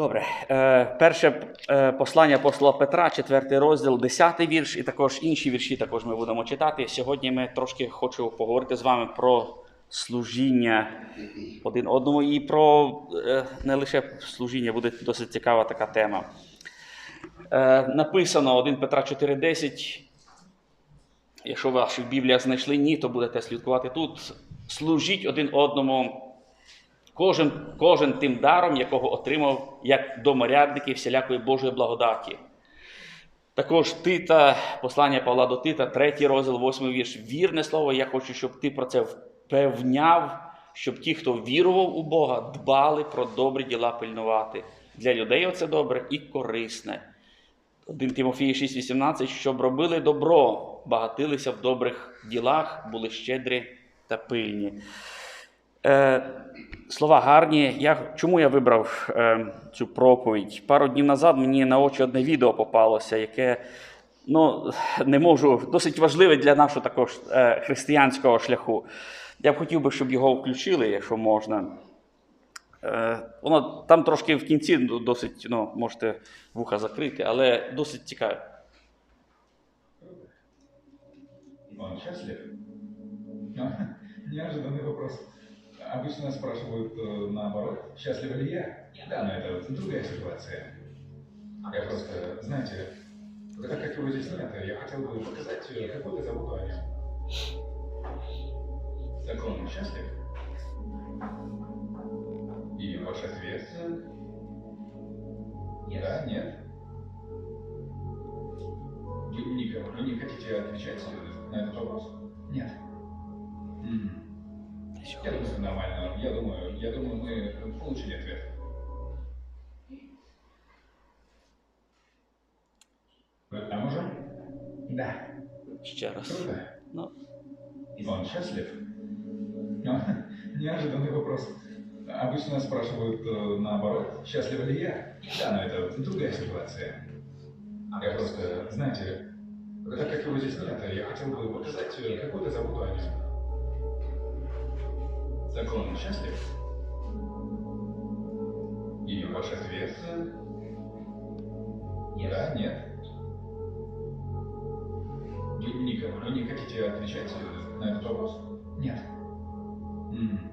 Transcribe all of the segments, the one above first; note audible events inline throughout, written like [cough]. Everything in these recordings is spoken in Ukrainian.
Добре. Е, перше е, послання апостола Петра, четвертий розділ, десятий вірш, і також інші вірші також ми будемо читати. Сьогодні ми трошки хочу поговорити з вами про служіння один одному і про е, не лише служіння, буде досить цікава така тема. Написано 1 Петра 4,10. Якщо в ваших бібліях знайшли ні, то будете слідкувати тут. Служіть один одному. Кожен, кожен тим даром, якого отримав як доморядники всілякої Божої благодаті. Також Тита, послання Павла до Тита, третій розділ, восьмий вірш. Вірне слово, я хочу, щоб ти про це впевняв, щоб ті, хто вірував у Бога, дбали про добрі діла пильнувати. Для людей оце добре і корисне. 1 Тимофії 6,18, щоб робили добро, багатилися в добрих ділах, були щедрі та пильні. Е, слова гарні. Я, чому я вибрав е, цю проповідь? Пару днів назад мені на очі одне відео попалося, яке ну, не можу, досить важливе для нашого також е, християнського шляху. Я б хотів би, щоб його включили, якщо можна. Е, воно там трошки в кінці ну, досить, ну, можете вуха закрити, але досить цікаве. Он счастлив? Неожиданный вопрос. Обычно спрашивают э, наоборот, счастлив ли я? Да, но это другая ситуация. Я просто, знаете, так как его здесь нет, я хотел бы показать э, какую-то заботу о нем. Так он счастлив? И ваш ответ? Да, нет? Вы не, вы не хотите отвечать на этот вопрос? Нет. М. Я думаю, это нормально. Я думаю, я думаю, мы получили ответ. А можем? Да. Ще раз. Круто. Ну, Он счастлив? Ну, [laughs] Неожиданный вопрос. Обычно спрашивают э, наоборот, счастлив ли я? Да, но это другая ситуация. Я просто, знаете, так как его здесь нет, я хотел бы показать э, какую-то заботу о нем. Так он счастлив? И ваш ответ? Да, нет? Вы не, вы не хотите отвечать э, на этот вопрос? Нет. М.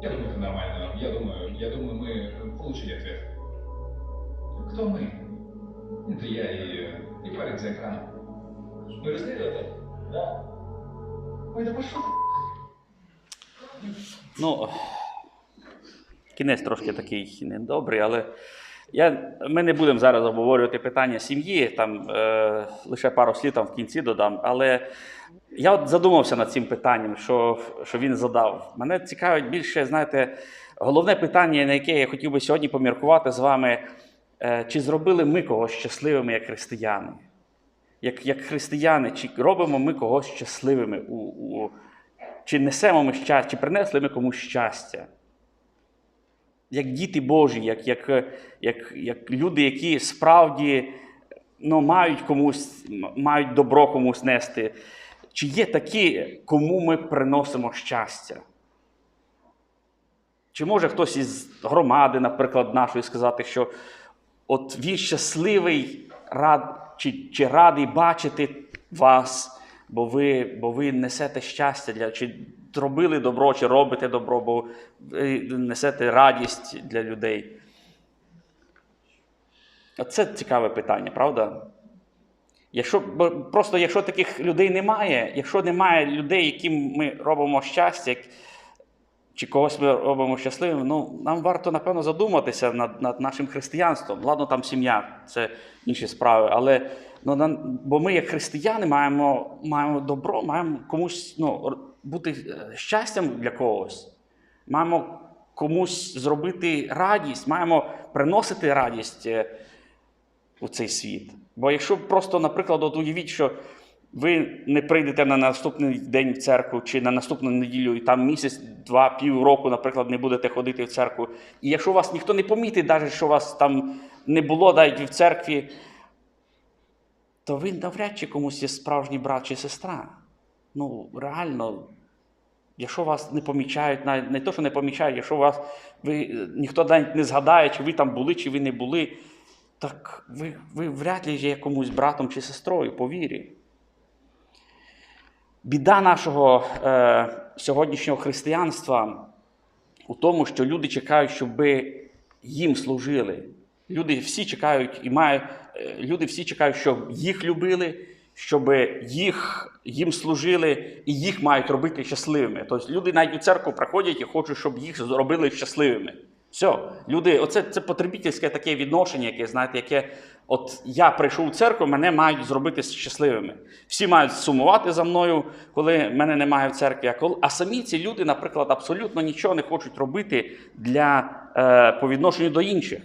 Я думаю, это нормально. Я думаю, я думаю, мы получили ответ. Кто мы? Это я и, и парень за экраном. Вы разделили это? Да. Ой, да пошел. Ну, кінець трошки такий недобрий, але я, ми не будемо зараз обговорювати питання сім'ї, там е, лише пару слів там в кінці додам. Але я от задумався над цим питанням, що, що він задав. Мене цікавить більше, знаєте, головне питання, на яке я хотів би сьогодні поміркувати з вами, е, чи зробили ми когось щасливими як християни? Як, як християни, чи робимо ми когось щасливими у, у, чи несемо ми щастя, чи принесли ми комусь щастя? Як діти Божі, як, як, як, як люди, які справді ну, мають комусь, мають добро комусь нести. Чи є такі, кому ми приносимо щастя? Чи може хтось із громади, наприклад, нашої сказати, що от він щасливий рад, чи, чи радий бачити вас, бо ви, бо ви несете щастя для чи робили добро, чи робите добро, бо ви несете радість для людей. Це цікаве питання, правда? Якщо, просто якщо таких людей немає, якщо немає людей, яким ми робимо щастя, чи когось ми робимо щасливим, ну нам варто, напевно, задуматися над, над нашим християнством. Ладно, там сім'я, це інші справи. Але ну, бо ми, як християни, маємо, маємо добро, маємо комусь ну, бути е, щастям для когось. Маємо комусь зробити радість, маємо приносити радість е, у цей світ. Бо якщо просто, наприклад, от уявіть, що ви не прийдете на наступний день в церкву чи на наступну неділю, і там місяць, два, півроку, наприклад, не будете ходити в церкву. І якщо вас ніхто не помітить, навіть що вас там не було навіть в церкві, то ви навряд чи комусь є справжній брат чи сестра. Ну, реально, якщо вас не помічають, навіть не то, що не помічають, якщо вас ви, е, ніхто навіть не згадає, чи ви там були, чи ви не були, так ви, ви вряд ли є комусь братом чи сестрою, по вірі. Біда нашого е, сьогоднішнього християнства у тому, що люди чекають, щоб їм служили. Люди всі чекають і мають, е, люди всі чекають, щоб їх любили, щоб їх, їм служили і їх мають робити щасливими. Тобто люди навіть у церкву приходять і хочуть, щоб їх зробили щасливими. Все, люди, оце це потребітельське таке відношення, яке, знаєте, яке от я прийшов у церкву, мене мають зробити щасливими. Всі мають сумувати за мною, коли мене немає в церкві. А, коли, а самі ці люди, наприклад, абсолютно нічого не хочуть робити для, е, по відношенню до інших.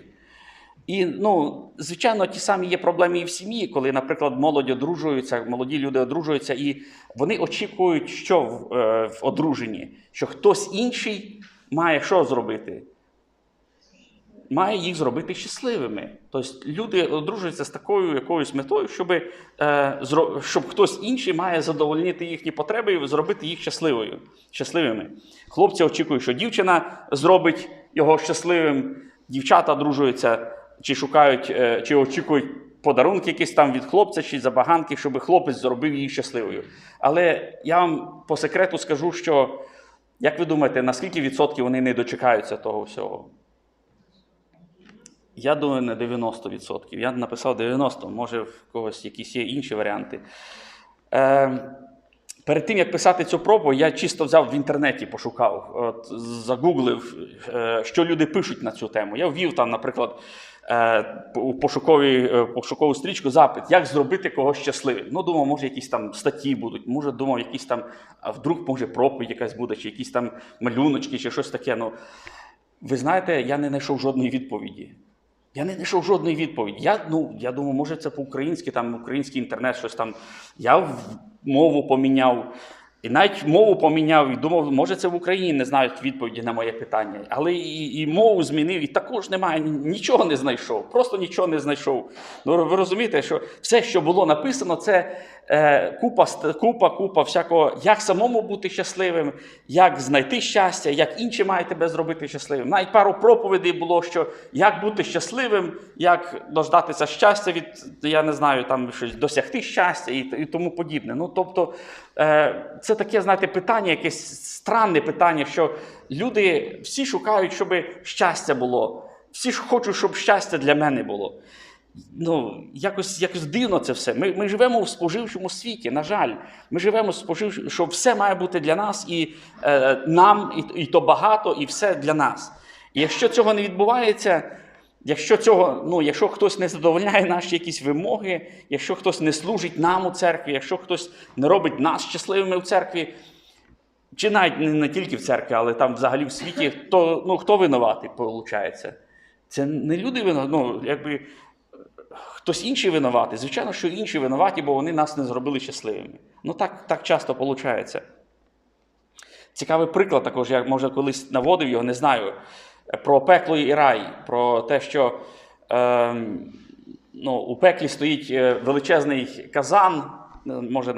І, ну, звичайно, ті самі є проблеми і в сім'ї, коли, наприклад, молодь одружуються, молоді люди одружуються, і вони очікують, що в, е, в одруженні, що хтось інший має що зробити? Має їх зробити щасливими. Тобто люди одружуються з такою якоюсь метою, щоб, е, щоб хтось інший має задовольнити їхні потреби і зробити їх щасливою, щасливими. Хлопці очікують, що дівчина зробить його щасливим, дівчата одружуються чи шукають, е, чи очікують подарунки якісь там від хлопця чи забаганки, щоб хлопець зробив її щасливою. Але я вам по секрету скажу, що як ви думаєте, на скільки відсотків вони не дочекаються того всього? Я думаю, на 90%. Я написав 90%, може в когось якісь є інші варіанти. Е, перед тим, як писати цю пробу, я чисто взяв в інтернеті, пошукав, от, загуглив, е, що люди пишуть на цю тему. Я ввів там, наприклад, е, у пошукові, е, пошукову стрічку запит, як зробити когось щасливим. Ну, думав, може, якісь там статті будуть, може, думав, якісь там, вдруг, може, проповідь якась буде, чи якісь там малюночки, чи щось таке. Ну, ви знаєте, я не знайшов жодної відповіді. Я не знайшов жодної відповіді. Я, ну, я думаю, може, це по-українськи, там український інтернет, щось там. Я мову поміняв. І навіть мову поміняв і думав, може, це в Україні не знають відповіді на моє питання. Але і, і мову змінив, і також немає, нічого не знайшов. Просто нічого не знайшов. Ну, ви розумієте, що все, що було написано, це купа, купа, купа всякого, як самому бути щасливим, як знайти щастя, як інші мають тебе зробити щасливим. Навіть пару проповідей було, що як бути щасливим, як дождатися щастя від, я не знаю, там щось досягти щастя і, і тому подібне. Ну, тобто, е, це таке, знаєте, питання, якесь странне питання, що люди всі шукають, щоб щастя було. Всі ж хочуть, щоб щастя для мене було. Ну, якось, якось дивно це все. Ми, ми живемо в споживчому світі, на жаль. Ми живемо в споживчому, що все має бути для нас, і е, нам, і, і то багато, і все для нас. І якщо цього не відбувається, якщо цього, ну, якщо хтось не задовольняє наші якісь вимоги, якщо хтось не служить нам у церкві, якщо хтось не робить нас щасливими у церкві, чи навіть не, не тільки в церкві, але там взагалі в світі, то ну, хто винуватий, виходить? Це не люди винуваті, ну, якби хтось інший винуватий. Звичайно, що інші винуваті, бо вони нас не зробили щасливими. Ну так, так часто виходить. Цікавий приклад також, я може колись наводив його, не знаю, про пекло і рай, про те, що е, ну, у пеклі стоїть е, величезний казан. Може,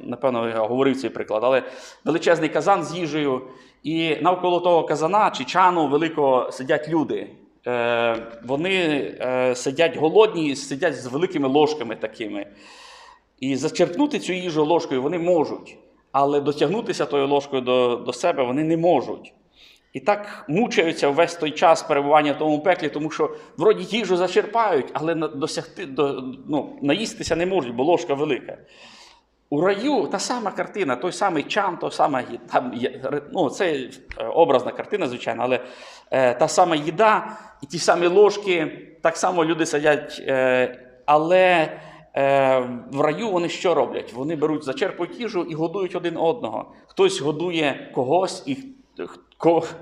напевно, я говорив цей приклад, але величезний казан з їжею, і навколо того казана чи чану великого сидять люди. Е, вони е, сидять голодні, і сидять з великими ложками такими. І зачерпнути цю їжу ложкою вони можуть, але дотягнутися тою ложкою до, до себе вони не можуть. І так мучаються весь той час перебування в тому пеклі, тому що вроді їжу зачерпають, але досягти, до, ну, наїстися не можуть, бо ложка велика. У раю та сама картина, той самий чан, то сама там, ну, це е, образна картина, звичайно, але е, та сама їда і ті самі ложки, так само люди сидять. Е, але е, в раю вони що роблять? Вони беруть, зачерпують їжу і годують один одного. Хтось годує когось, і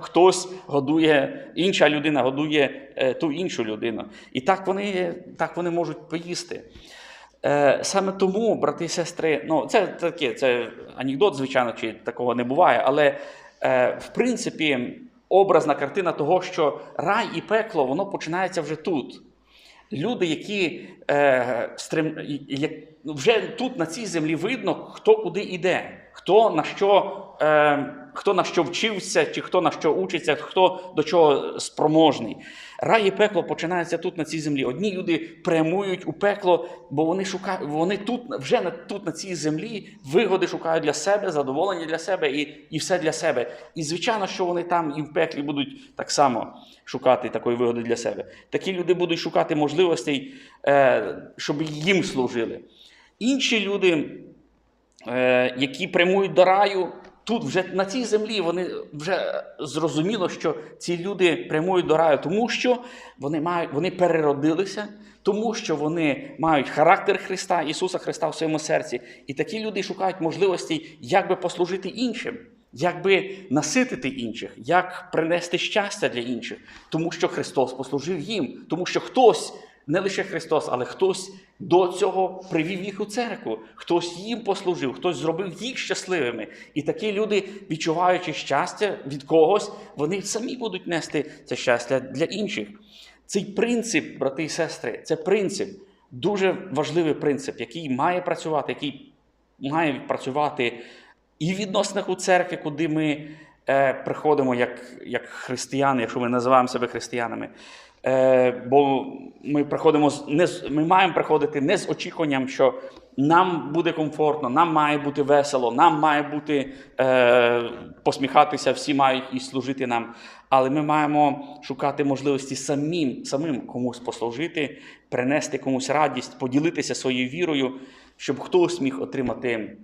хтось годує, інша людина годує е, ту іншу людину. І так вони, так вони можуть поїсти. Е, саме тому, брати і сестри, ну це таке, це анекдот, звичайно, чи такого не буває, але е, в принципі образна картина того, що рай і пекло воно починається вже тут. Люди, які е, стрим, як, вже тут на цій землі видно, хто куди йде, хто на що е, хто на що вчився, чи хто на що учиться, хто до чого спроможний. Рай і пекло починається тут, на цій землі. Одні люди прямують у пекло, бо вони шукають, вони тут, вже на, тут, на цій землі, вигоди шукають для себе, задоволення для себе і, і все для себе. І звичайно, що вони там і в пеклі будуть так само шукати такої вигоди для себе. Такі люди будуть шукати можливостей, е, щоб їм служили. Інші люди, е, які прямують до раю, тут вже на цій землі вони вже зрозуміло, що ці люди прямують до раю, тому що вони мають, вони переродилися, тому що вони мають характер Христа, Ісуса Христа в своєму серці. І такі люди шукають можливостей, як би послужити іншим. Як би наситити інших, як принести щастя для інших, тому що Христос послужив їм, тому що хтось, не лише Христос, але хтось до цього привів їх у церкву, хтось їм послужив, хтось зробив їх щасливими. І такі люди, відчуваючи щастя від когось, вони самі будуть нести це щастя для інших. Цей принцип, брати і сестри, це принцип, дуже важливий принцип, який має працювати, який має працювати і в відносинах у церкві, куди ми е, приходимо як, як християни, якщо ми називаємо себе християнами. Е, бо ми приходимо з- не ми маємо приходити не з очікуванням, що нам буде комфортно, нам має бути весело, нам має бути е, посміхатися, всі мають і служити нам. Але ми маємо шукати можливості самим, самим комусь послужити, принести комусь радість, поділитися своєю вірою, щоб хтось міг отримати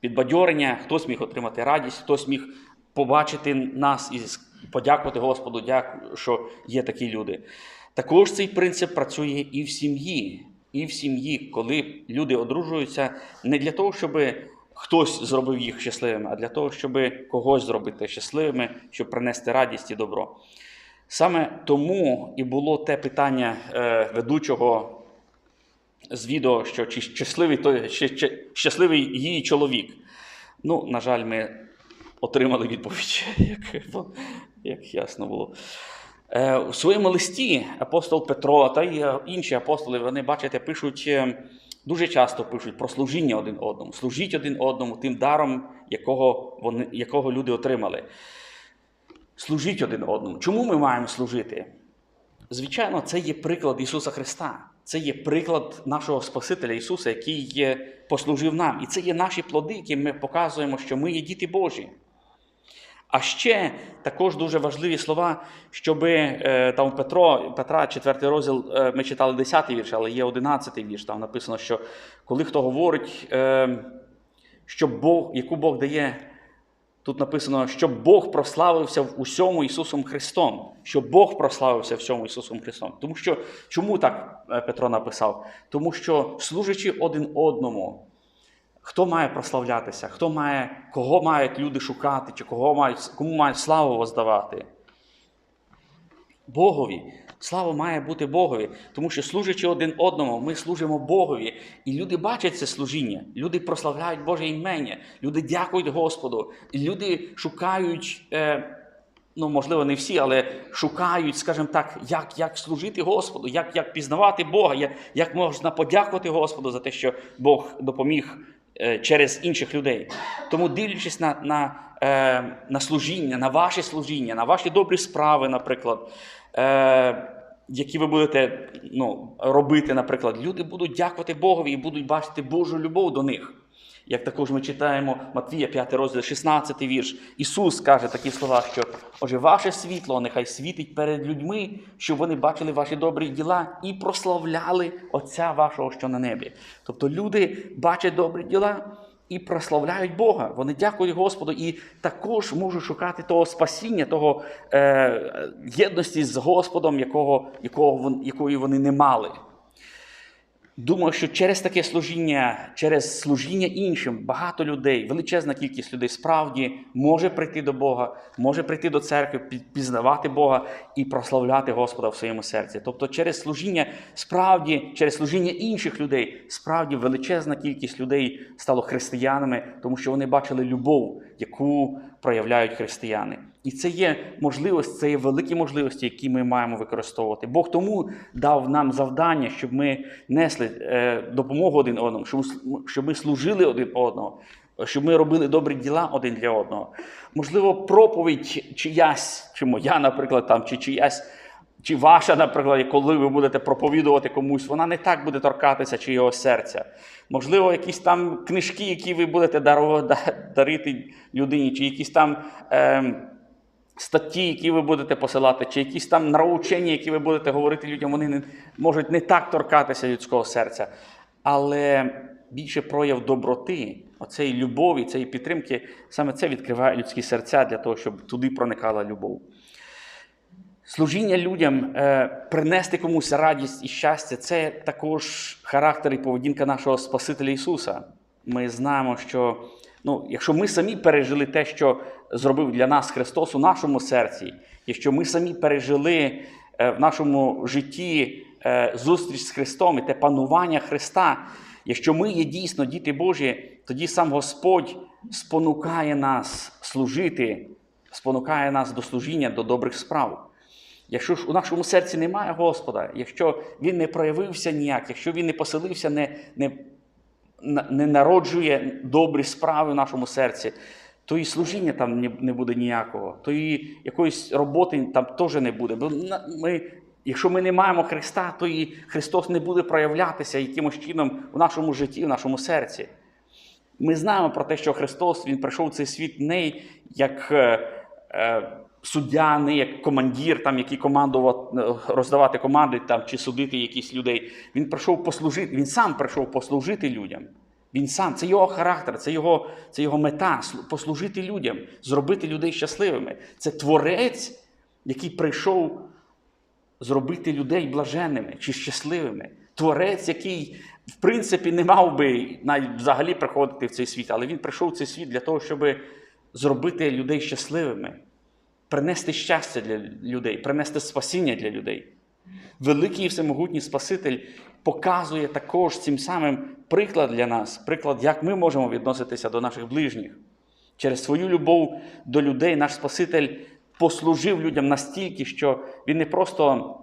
підбадьорення, хтось міг отримати радість, хтось міг побачити нас і с- подякувати Господу, дякую, що є такі люди. Також цей принцип працює і в сім'ї. І в сім'ї, коли люди одружуються не для того, щоб хтось зробив їх щасливими, а для того, щоб когось зробити щасливими, щоб принести радість і добро. Саме тому і було те питання е, ведучого з відео, що чи щасливий той щ- щасливий її чоловік. Ну, на жаль, ми отримали відповідь, [laughs] як, як ясно було. Е, У своєму листі апостол Петро та й е, інші апостоли, вони, бачите, пишуть е, дуже часто пишуть про служіння один одному. Служіть один одному тим даром, якого, вони, якого люди отримали. Служіть один одному. Чому ми маємо служити? Звичайно, це є приклад Ісуса Христа. Це є приклад нашого Спасителя Ісуса, який послужив нам. І це є наші плоди, які ми показуємо, що ми є діти Божі. А ще також дуже важливі слова, щоб е, там Петро, Петра, 4 розділ, е, ми читали 10 вірш, але є 11 вірш. Там написано, що коли хто говорить, е, що Бог, яку Бог дає Тут написано, щоб Бог прославився в усьому Ісусом Христом. Щоб Бог прославився в всьому Ісусом Христом. Тому що чому так Петро написав? Тому що служачи один одному, хто має прославлятися, хто має, кого мають люди шукати, чи кого мають, кому мають славу воздавати? Богові. Слава має бути Богові, тому що служачи один одному, ми служимо Богові. І люди бачать це служіння, люди прославляють Боже імення, люди дякують Господу, люди шукають, е, ну можливо, не всі, але шукають, скажімо так, як, як служити Господу, як, як пізнавати Бога, як, як можна подякувати Господу за те, що Бог допоміг через інших людей. Тому дивлячись на, на, е, на служіння, на ваші служіння, на ваші добрі справи, наприклад. Е, які ви будете ну, робити, наприклад, люди будуть дякувати Богові і будуть бачити Божу любов до них. Як також ми читаємо Матвія, 5 розділ, 16 вірш. Ісус каже такі слова, що Отже, ваше світло нехай світить перед людьми, щоб вони бачили ваші добрі діла і прославляли Отця вашого, що на небі. Тобто люди бачать добрі діла і прославляють Бога. Вони дякують Господу і також можуть шукати того спасіння, того е, єдності з Господом, якого, якого, якої вони не мали. Думаю, що через таке служіння, через служіння іншим, багато людей, величезна кількість людей справді може прийти до Бога, може прийти до церкви, пі- пізнавати Бога і прославляти Господа в своєму серці. Тобто, через служіння, справді, через служіння інших людей, справді величезна кількість людей стало християнами, тому що вони бачили любов, яку проявляють християни. І це є можливість, це є великі можливості, які ми маємо використовувати. Бог тому дав нам завдання, щоб ми несли е, допомогу один одному, щоб, ми служили один одному. щоб ми робили добрі діла один для одного. Можливо, проповідь чиясь, чи моя, наприклад, там, чи чиясь, чи ваша, наприклад, коли ви будете проповідувати комусь, вона не так буде торкатися чи його серця. Можливо, якісь там книжки, які ви будете дарити людині, чи якісь там. ем, статті, які ви будете посилати, чи якісь там нравоучення, які ви будете говорити людям, вони не, можуть не так торкатися людського серця. Але більше прояв доброти, оцеї любові, цієї підтримки, саме це відкриває людські серця для того, щоб туди проникала любов. Служіння людям, е, принести комусь радість і щастя це також характер і поведінка нашого Спасителя Ісуса. Ми знаємо, що ну, якщо ми самі пережили те, що зробив для нас Христос у нашому серці, якщо ми самі пережили е, в нашому житті е, зустріч з Христом і те панування Христа, якщо ми є дійсно діти Божі, тоді сам Господь спонукає нас служити, спонукає нас до служіння, до добрих справ. Якщо ж у нашому серці немає Господа, якщо Він не проявився ніяк, якщо Він не поселився, не, не, не народжує добрі справи в нашому серці, то і служіння там не, буде ніякого, то і якоїсь роботи там теж не буде. Бо ми, якщо ми не маємо Христа, то і Христос не буде проявлятися якимось чином в нашому житті, в нашому серці. Ми знаємо про те, що Христос Він прийшов в цей світ не як е, е, суддя, не як командир, там, який командував, е, роздавати команди там, чи судити якісь людей. Він прийшов послужити, він сам прийшов послужити людям. Він сам, це його характер, це його, це його мета послужити людям, зробити людей щасливими. Це творець, який прийшов зробити людей блаженними чи щасливими. Творець, який, в принципі, не мав би навіть взагалі приходити в цей світ, але він прийшов в цей світ для того, щоб зробити людей щасливими, принести щастя для людей, принести спасіння для людей. Великий і всемогутній Спаситель показує також цим самим приклад для нас, приклад, як ми можемо відноситися до наших ближніх. Через свою любов до людей наш Спаситель послужив людям настільки, що він не просто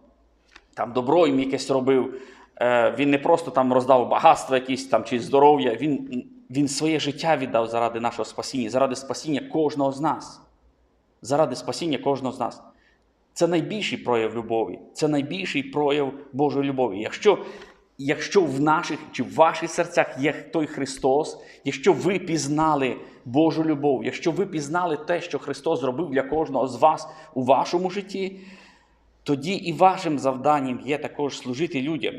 там добро їм якесь робив, е, він не просто там роздав багатство якісь там чи здоров'я, він, він своє життя віддав заради нашого спасіння, заради спасіння кожного з нас. Заради спасіння кожного з нас. Це найбільший прояв любові, це найбільший прояв Божої любові. Якщо, якщо в наших чи в ваших серцях є той Христос, якщо ви пізнали Божу любов, якщо ви пізнали те, що Христос зробив для кожного з вас у вашому житті, тоді і вашим завданням є також служити людям.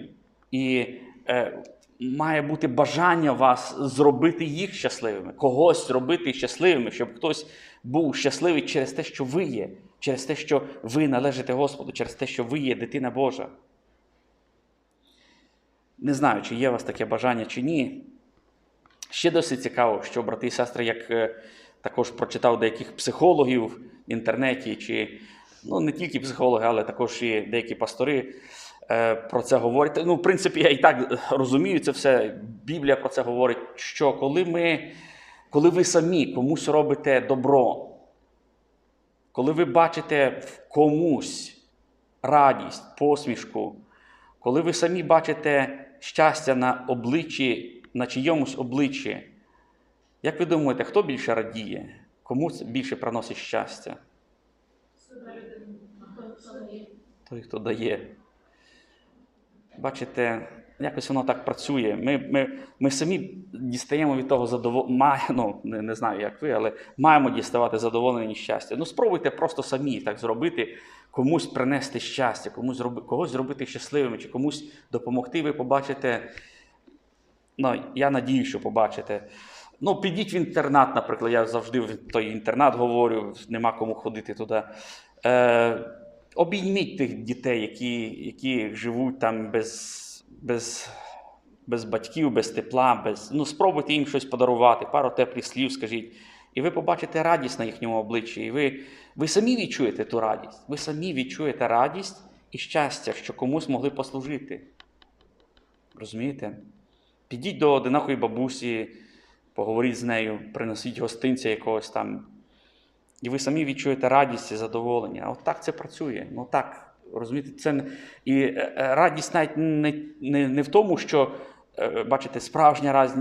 І е, має бути бажання вас зробити їх щасливими, когось зробити щасливими, щоб хтось був щасливий через те, що ви є, через те, що ви належите Господу, через те, що ви є дитина Божа. Не знаю, чи є у вас таке бажання, чи ні. Ще досить цікаво, що брати і сестри, як е, також прочитав деяких психологів в інтернеті, чи ну, не тільки психологи, але також і деякі пастори е, про це говорять. Ну, в принципі, я і так розумію це все. Біблія про це говорить, що коли ми, коли ви самі комусь робите добро, коли ви бачите в комусь радість, посмішку, коли ви самі бачите щастя на обличчі, на чийомусь обличчі, як ви думаєте, хто більше радіє? Кому більше приносить щастя? Той, хто дає. Бачите, якось воно так працює. Ми, ми, ми самі дістаємо від того задоволення. Ну, не, не знаю, як ви, але маємо діставати задоволення і щастя. Ну, спробуйте просто самі так зробити, комусь принести щастя, комусь зроби, когось зробити щасливим, чи комусь допомогти. Ви побачите. Ну, я надію, що побачите. Ну, підіть в інтернат, наприклад, я завжди в той інтернат говорю, нема кому ходити туди. Е, обійміть тих дітей, які, які живуть там без, без, без батьків, без тепла, без, ну, спробуйте їм щось подарувати, пару теплих слів скажіть. І ви побачите радість на їхньому обличчі. І ви, ви самі відчуєте ту радість. Ви самі відчуєте радість і щастя, що комусь могли послужити. Розумієте? Підіть до одинокої бабусі, поговоріть з нею, принесіть гостинця якогось там. І ви самі відчуєте радість і задоволення. От так це працює. Ну так, розумієте, це і е, е, радість навіть не, не, не в тому, що е, бачите, справжня радість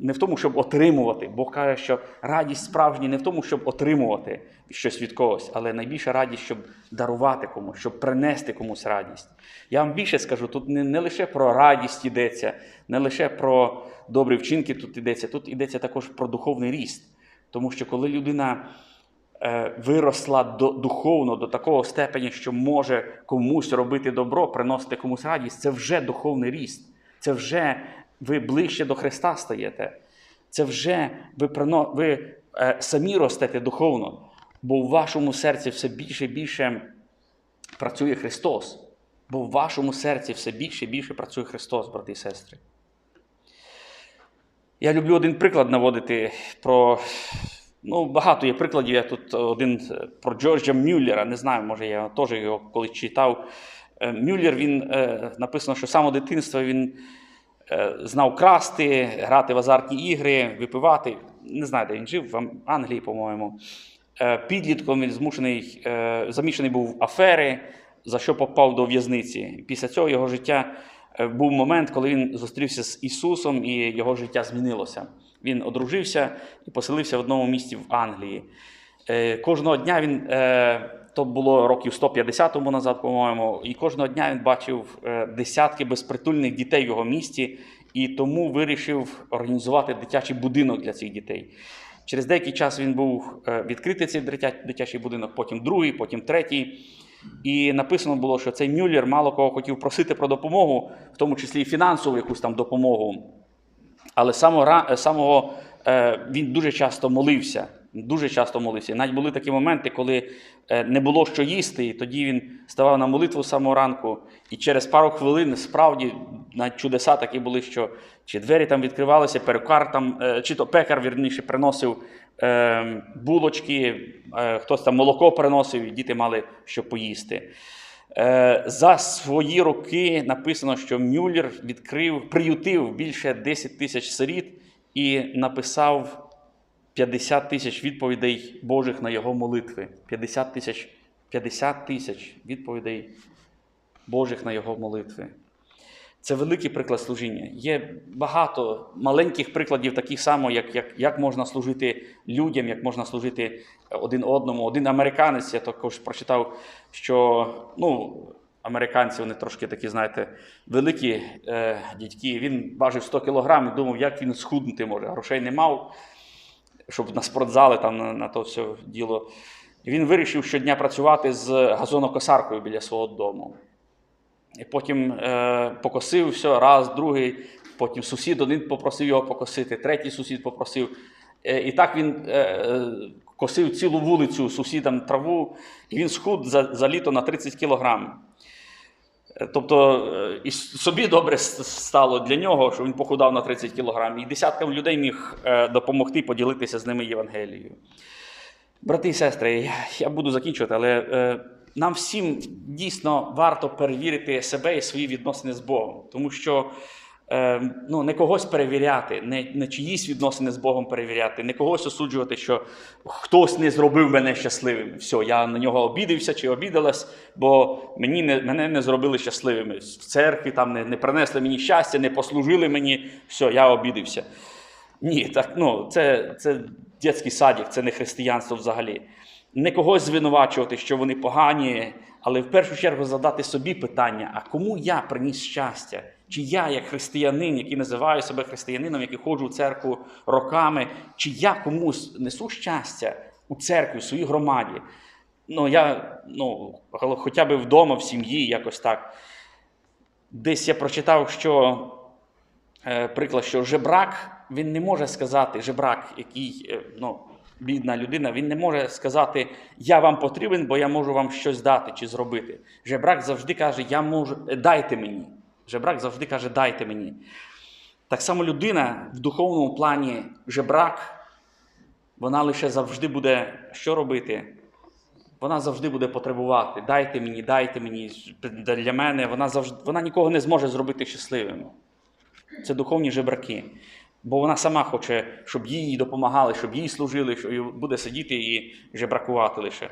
не в тому, щоб отримувати. Бог каже, що радість справжня не в тому, щоб отримувати щось від когось, але найбільша радість, щоб дарувати комусь, щоб принести комусь радість. Я вам більше скажу, тут не, не лише про радість йдеться, не лише про добрі вчинки тут йдеться, тут йдеться також про духовний ріст. Тому що коли людина виросла до, духовно до такого степені, що може комусь робити добро, приносити комусь радість, це вже духовний ріст. Це вже ви ближче до Христа стаєте. Це вже ви, прино, ви е, самі ростете духовно, бо в вашому серці все більше і більше працює Христос. Бо в вашому серці все більше і більше працює Христос, брати і сестри. Я люблю один приклад наводити про. Ну, багато є прикладів. Я тут один е, про Джорджа Мюллера. Не знаю, може, я теж його колись читав. Е, Мюллер, він е, написано, що з самого дитинства він е, знав красти, грати в азартні ігри, випивати. Не знаю, де він жив, в Англії, по-моєму. Е, Підлітком він змушений, е, замішаний був в афери, за що попав до в'язниці. Після цього його життя е, був момент, коли він зустрівся з Ісусом, і його життя змінилося. Він одружився і поселився в одному місті в Англії. Е, Кожного дня він, е, то було років 150 тому назад, по-моєму, і кожного дня він бачив е, десятки безпритульних дітей в його місті, і тому вирішив організувати дитячий будинок для цих дітей. Через деякий час він був відкритий цей дитячий будинок, потім другий, потім третій. І написано було, що цей Мюллер мало кого хотів просити про допомогу, в тому числі і фінансову якусь там допомогу. Але самого, ра- самого е, він дуже часто молився. Дуже часто молився. І навіть були такі моменти, коли е, не було що їсти, і тоді він ставав на молитву з самого ранку. І через пару хвилин справді навіть чудеса такі були, що чи двері там відкривалися, перукар там, е, чи то пекар вірніше приносив е, булочки, е, хтось там молоко приносив, і діти мали що поїсти. Е, За свої роки написано, що Мюллер відкрив, приютив більше 10 тисяч сиріт і написав 50 тисяч відповідей Божих на його молитви. 50 тисяч 50 тисяч відповідей Божих на його молитви. Це великий приклад служіння. Є багато маленьких прикладів, таких само, як, як, як можна служити людям, як можна служити один одному. Один американець, я також прочитав, що ну, американці вони трошки такі, знаєте, великі е, дядьки. Він важив 100 кілограм і думав, як він схуднути може. Грошей не мав, щоб на спортзали там на, на то все діло. І він вирішив щодня працювати з газонокосаркою біля свого дому. І потім е, покосив все, раз, другий, потім сусід один попросив його покосити, третій сусід попросив. Е, і так він е, е, косив цілу вулицю сусідам траву, і він схуд за, за літо на 30 кілограм. Е, Тобто е, і собі добре стало для нього, що він похудав на 30 кілограм, і десяткам людей міг допомогти поділитися з ними Євангелією. Брати і сестри, я, буду закінчувати, але нам всім дійсно варто перевірити себе і свої відносини з Богом, тому що е, ну, не когось перевіряти, не, не чиїсь відносини з Богом перевіряти, не когось осуджувати, що хтось не зробив мене щасливим. Все, я на нього обідився чи обідалась, бо мені не, мене не зробили щасливими. В церкві там не, не принесли мені щастя, не послужили мені. Все, я обідився. Ні, так ну це, це дитячий садик, це не християнство взагалі. Не когось звинувачувати, що вони погані, але в першу чергу задати собі питання: а кому я приніс щастя? Чи я, як християнин, який називаю себе християнином, який ходжу в церкву роками, чи я комусь несу щастя у церкві, в своїй громаді? Ну, я ну, хоча б вдома, в сім'ї, якось так. Десь я прочитав, що е, приклад, що жебрак він не може сказати, жебрак, який е, ну, бідна людина, він не може сказати, я вам потрібен, бо я можу вам щось дати чи зробити. Жебрак завжди каже, я можу, дайте мені. Жебрак завжди каже, дайте мені. Так само людина в духовному плані жебрак, вона лише завжди буде що робити? Вона завжди буде потребувати. Дайте мені, дайте мені. Для мене вона завжди вона нікого не зможе зробити щасливим. Це духовні жебраки. Бо вона сама хоче, щоб їй допомагали, щоб їй служили, що буде сидіти і жебракувати лише.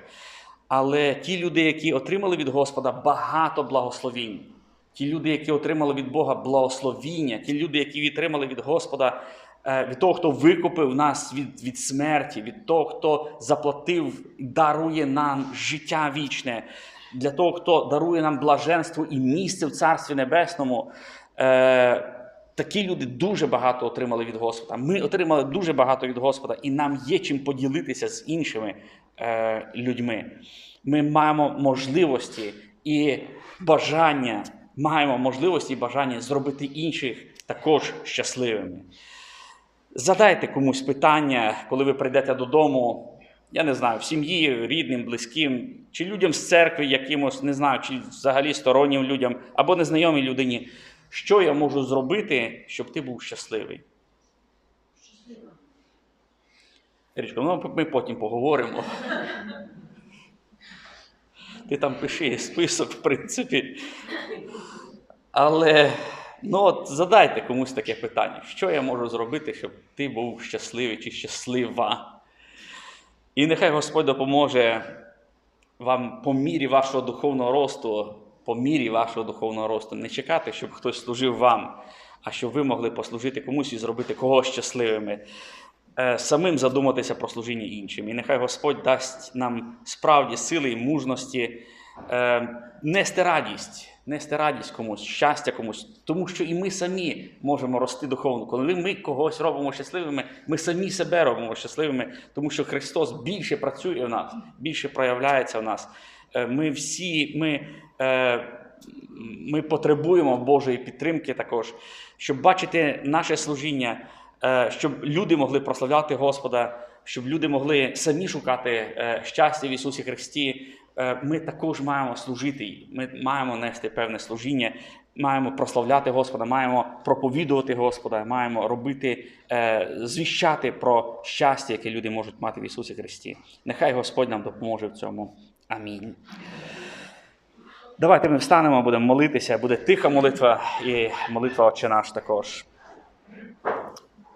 Але ті люди, які отримали від Господа багато благословінь, ті люди, які отримали від Бога благословіння, ті люди, які отримали від Господа, е, від того, хто викупив нас від, від смерті, від того, хто заплатив дарує нам життя вічне, для того, хто дарує нам блаженство і місце в Царстві Небесному. Е, Такі люди дуже багато отримали від Господа. Ми отримали дуже багато від Господа, і нам є чим поділитися з іншими е, людьми. Ми маємо можливості і бажання, маємо можливості і бажання зробити інших також щасливими. Задайте комусь питання, коли ви прийдете додому. Я не знаю, в сім'ї, рідним, близьким, чи людям з церкви якимось, не знаю, чи взагалі стороннім людям або незнайомій людині. Що я можу зробити, щоб ти був щасливий? Річко, ну ми потім поговоримо. Ти там пиши список, в принципі. Але ну от задайте комусь таке питання: що я можу зробити, щоб ти був щасливий чи щаслива? І нехай Господь допоможе вам по мірі вашого духовного росту, по мірі вашого духовного росту, не чекати, щоб хтось служив вам, а щоб ви могли послужити комусь і зробити когось щасливими. Е, Самим задуматися про служіння іншим. І нехай Господь дасть нам справді сили і мужності е, нести радість, нести радість комусь, щастя комусь, тому що і ми самі можемо рости духовно. Коли ми когось робимо щасливими, ми самі себе робимо щасливими, тому що Христос більше працює в нас, більше проявляється в нас. Е, Ми всі ми, е, ми потребуємо Божої підтримки також, щоб бачити наше служіння, е, щоб люди могли прославляти Господа, щоб люди могли самі шукати щастя в Ісусі Христі. Ми також маємо служити, ми маємо нести певне служіння, маємо прославляти Господа, маємо проповідувати Господа, маємо робити, звіщати про щастя, яке люди можуть мати в Ісусі Христі. Нехай Господь нам допоможе в цьому. Амінь. Давайте ми встанемо, будемо молитися, буде тиха молитва і молитва Отче наш також.